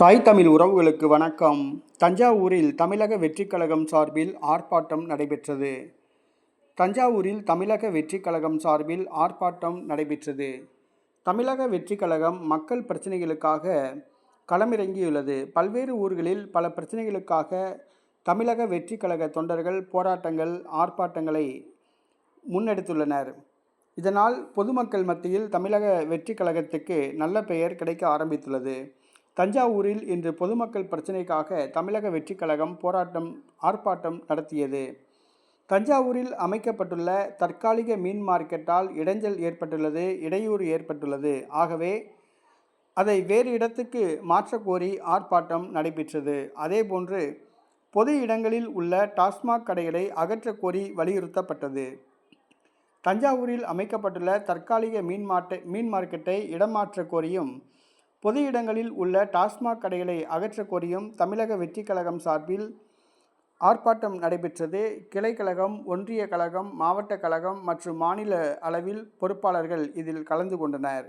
தாய் தமிழ் உறவுகளுக்கு வணக்கம். தஞ்சாவூரில் தமிழக வெற்றிக் கழகம் சார்பில் ஆர்ப்பாட்டம் நடைபெற்றது. தஞ்சாவூரில் தமிழக வெற்றிக் கழகம் சார்பில் ஆர்ப்பாட்டம் நடைபெற்றது. தமிழக வெற்றிக் கழகம் மக்கள் பிரச்சனைகளுக்காக களமிறங்கியுள்ளது. பல்வேறு ஊர்களில் பல பிரச்சனைகளுக்காக தமிழக வெற்றிக் கழக தொண்டர்கள் போராட்டங்கள் ஆர்ப்பாட்டங்களை முன்னெடுத்துள்ளனர். இதனால் பொதுமக்கள் மத்தியில் தமிழக வெற்றிக் கழகத்துக்கு நல்ல பெயர் கிடைக்க ஆரம்பித்துள்ளது. தஞ்சாவூரில் இன்று பொதுமக்கள் பிரச்சினைக்காக தமிழக வெற்றிக் கழகம் போராட்டம் ஆர்ப்பாட்டம் நடத்தியது. தஞ்சாவூரில் அமைக்கப்பட்டுள்ள தற்காலிக மீன் மார்க்கெட்டால் இடைஞ்சல் ஏற்பட்டுள்ளது இடையூறு ஏற்பட்டுள்ளது. ஆகவே அதை வேறு இடத்துக்கு மாற்றக்கோரி ஆர்ப்பாட்டம் நடைபெற்றது. அதேபோன்று பொது இடங்களில் உள்ள டாஸ்மாக் கடைகளை அகற்றக்கோரி வலியுறுத்தப்பட்டது. தஞ்சாவூரில் அமைக்கப்பட்டுள்ள தற்காலிக மீன் மாட்டை மீன் மார்க்கெட்டை இடமாற்றக் கோரியும் பொது இடங்களில் உள்ள டாஸ்மாக் கடைகளை அகற்றக் கோரியும் தமிழக வெற்றிக் கழகம் சார்பில் ஆர்ப்பாட்டம் நடைபெற்றது. கிளை கழகம் ஒன்றிய கழகம் மாவட்ட கழகம் மற்றும் மாநில அளவில் பொறுப்பாளர்கள் இதில் கலந்து கொண்டனர்.